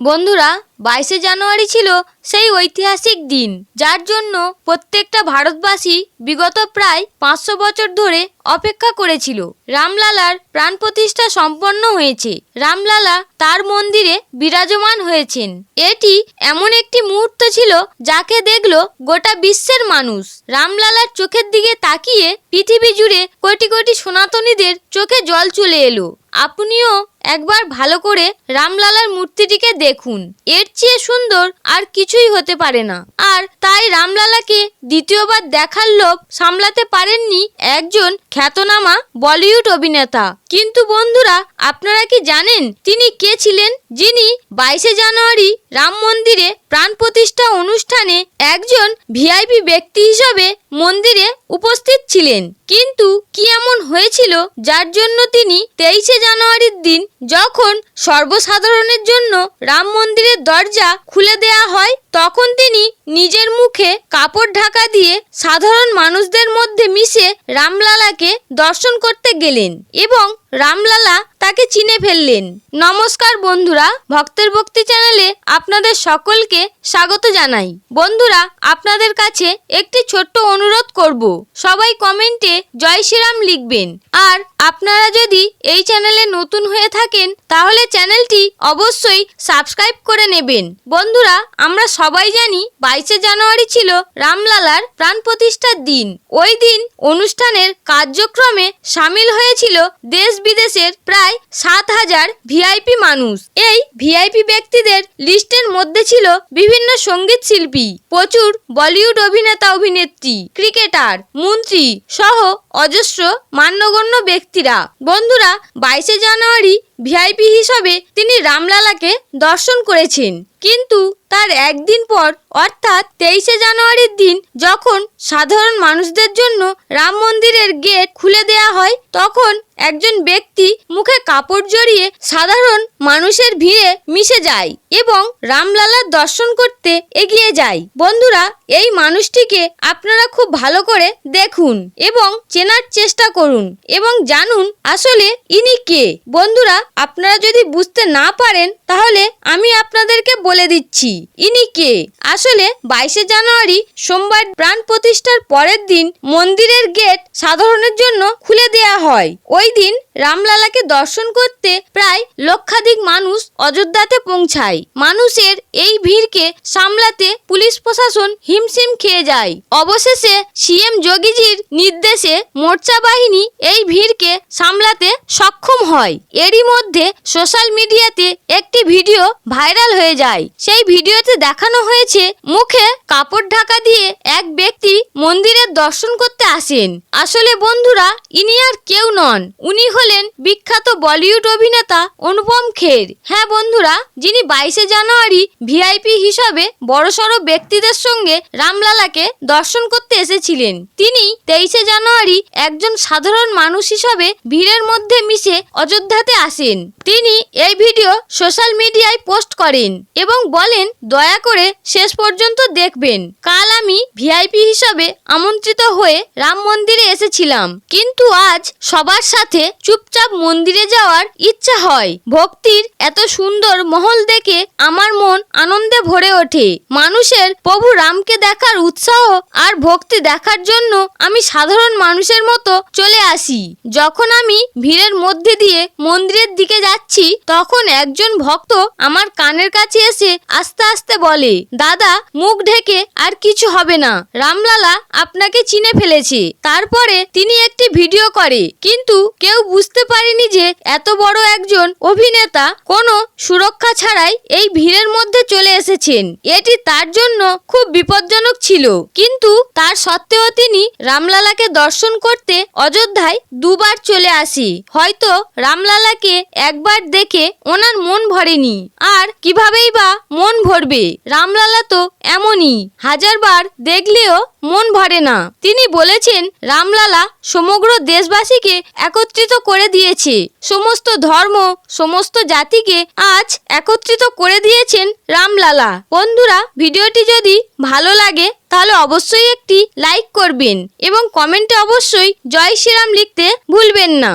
বন্ধুরা, বাইশে জানুয়ারি ছিল সেই ঐতিহাসিক দিন, যার জন্য প্রত্যেকটা ভারতবাসী বিগত প্রায় পাঁচশো বছর ধরে অপেক্ষা করেছিল। রামলালার প্রাণ প্রতিষ্ঠা সম্পন্ন হয়েছে। রামলালা তার মন্দিরে বিরাজমান হয়েছেন। এটি এমন একটি মুহূর্ত ছিল যাকে দেখল গোটা বিশ্বের মানুষ। রামলালার চোখের দিকে তাকিয়ে পৃথিবী জুড়ে কোটি কোটি সনাতনীদের চোখে জল চলে এলো। আপনিও একবার ভালো করে রামলালার মূর্তিটিকে দেখুন। এর চেয়ে সুন্দর আর কিছুই হতে পারে না। আর তাই রামলালাকে দ্বিতীয়বার দেখার লোভ সামলাতে পারেননি একজন খ্যাতনামা বলিউড অভিনেতা। কিন্তু বন্ধুরা, আপনারা কি জানেন তিনি কে ছিলেন? যিনি বাইশে জানুয়ারি রাম মন্দিরে প্রাণ প্রতিষ্ঠা অনুষ্ঠানে একজন ভিআইপি ব্যক্তি হিসাবে মন্দিরে উপস্থিত ছিলেন। কিন্তু কি এমন হয়েছিল যার জন্য তিনি তেইশে জানুয়ারির দিন যখন সর্বসাধারণের জন্য রাম মন্দিরের দরজা খুলে দেয়া হয়, তখন তিনি নিজের মুখে কাপড় ঢাকা দিয়ে সাধারণ মানুষদের মধ্যে মিশে রামলালাকে দর্শন করতে গেলেন এবং রামলালা তাকে চিনে ফেললেন। নমস্কার বন্ধুরা, ভক্তের ভক্তি চ্যানেলে আপনাদের সকলকে স্বাগত জানাই। বন্ধুরা আপনাদের কাছে একটি ছোট্ট অনুরোধ করব। সবাই কমেন্টে জয় শ্রীরাম লিখবেন। আর আপনারা যদি এই চ্যানেলে নতুন হয়ে থাকেন, তাহলে চ্যানেলটি অবশ্যই সাবস্ক্রাইব করে নেবেন। বন্ধুরা, আমরা সবাই জানি বাইশে জানুয়ারি ছিল রামলালার প্রাণ প্রতিষ্ঠার দিন। ওই দিন অনুষ্ঠানের কার্যক্রমে সামিল হয়েছিল দেশ বিদেশের প্রায় সাত হাজার ভিআইপি মানুষ। এই ভিআইপি ব্যক্তিদের লিস্টের মধ্যে ছিল বিভিন্ন সংগীত শিল্পী, প্রচুর বলিউড অভিনেতা অভিনেত্রী, ক্রিকেটার, মন্ত্রী সহ অজস্র মান্যগণ্য ব্যক্তিরা বন্ধুরা বাইশে জানুয়ারি ভিআইপি হিসাবে তিনি রামলালাকে দর্শন করেছেন। কিন্তু তার একদিন পর, অর্থাৎ তেইশে জানুয়ারির দিন, যখন সাধারণ মানুষদের জন্য রাম মন্দিরের গেট খুলে দেয়া হয়, তখন একজন ব্যক্তি মুখে কাপড় জড়িয়ে সাধারণ মানুষের ভিড়ে মিশে যায় এবং রামলালার দর্শন করতে এগিয়ে যায়। বন্ধুরা, এই মানুষটিকে আপনারা খুব ভালো করে দেখুন এবং চেনার চেষ্টা করুন এবং জানুন আসলে ইনি কে। বন্ধুরা আপনারা যদি বুঝতে না পারেন, তাহলে আমি আপনাদেরকে বলে দিচ্ছি। ইনি কে? আসলে বাইশে জানুয়ারি সোমবার প্রাণ প্রতিষ্ঠার পরের দিন মন্দিরের গেট সাধারণের জন্য খুলে দেয়া হয়। ওই দিন রামলালাকে দর্শন করতে প্রায় লক্ষাধিক মানুষ অযোধ্যাতে পৌঁছায়। মানুষের এই ভিড়কে সামলাতে পুলিশ প্রশাসন হিমশিম খেয়ে যায়। অবশেষে সিএম যোগীজির নির্দেশে মোর্চা বাহিনী এই ভিড়কে সামলাতে সক্ষম হয়। এরই মধ্যে সোশ্যাল মিডিয়াতে একটি ভিডিও ভাইরাল হয়ে যায়। সেই ভিডিওতে দেখানো হয়েছে মুখে কাপড় ঢাকা দিয়ে এক ব্যক্তি মন্দিরের দর্শন করতে আসেন। আসলে বন্ধুরা, ইনি আর কেউ নন। উনি হলেন বিখ্যাত বলিউড অভিনেতা অনুপম খের। হ্যাঁ বন্ধুরা, যিনি বাইশে জানুয়ারি ভিআইপি হিসাবে বড়সড় ব্যক্তিদের সঙ্গে রামলালাকে দর্শন করতে এসেছিলেন। তিনি তেইশে জানুয়ারি একজন সাধারণ মানুষ হিসাবে ভিড়ের মধ্যে মিশে অযোধ্যাতে আসেন। তিনি এই ভিডিও সোশ্যাল মিডিয়ায় পোস্ট করেন এবং বলেন, দয়া করে শেষ পর্যন্ত দেখবেন। কাল আমি ভিআইপি হিসাবে আমন্ত্রিত হয়ে রাম মন্দিরে এসেছিলাম। কিন্তু আজ সবার সাথে চুপচাপ মন্দিরে যাওয়ার ইচ্ছা হয়। ভক্তির এত সুন্দর মহল দেখে আমার মন আনন্দে ভরে ওঠে। মানুষের প্রভু রামকে দেখার উৎসাহ আর ভক্তি দেখার জন্য আমি সাধারণ মানুষের মতো চলে আসি। যখন আমি ভিড়ের মধ্যে দিয়ে মন্দিরের দিকে যাচ্ছি, তখন একজন ভক্ত আমার কানের কাছে এসে আস্তে আস্তে বলে, দাদা, মুখ ঢেকে আর কিছু হবে না। রামলালা আপনাকে চিনে ফেলেছে। তারপরে তিনি একটি ভিডিও করে, কিন্তু কেউ বুঝতে পারেনি যে এত বড় একজন অভিনেতা কোনো সুরক্ষা ছাড়াই এই ভিড়ের মধ্যে চলে এসেছেন। এটি তার জন্য খুব বিপজ্জনক ছিল। কিন্তু তার সত্ত্বেও তিনি রামলালাকে দর্শন করতে অযোধ্যায় দুবার চলে আসি। হয়তো রামলালাকে একবার দেখে ওনার মন ভরেনি। আর কিভাবেই বা মন ভরবে? রামলালা তো এমনই। হাজারবার দেখলেও মন ভরে না। তিনি বলেছেন, রামলালা সমগ্র দেশবাসীকে একত্রিত করে দিয়েছে। সমস্ত ধর্ম, সমস্ত জাতিকে আজ একত্রিত করে দিয়েছেন রামলালা। বন্ধুরা, ভিডিওটি যদি ভালো লাগে, তাহলে অবশ্যই একটি লাইক করবেন এবং কমেন্টে অবশ্যই জয় শ্রীরাম লিখতে ভুলবেন না।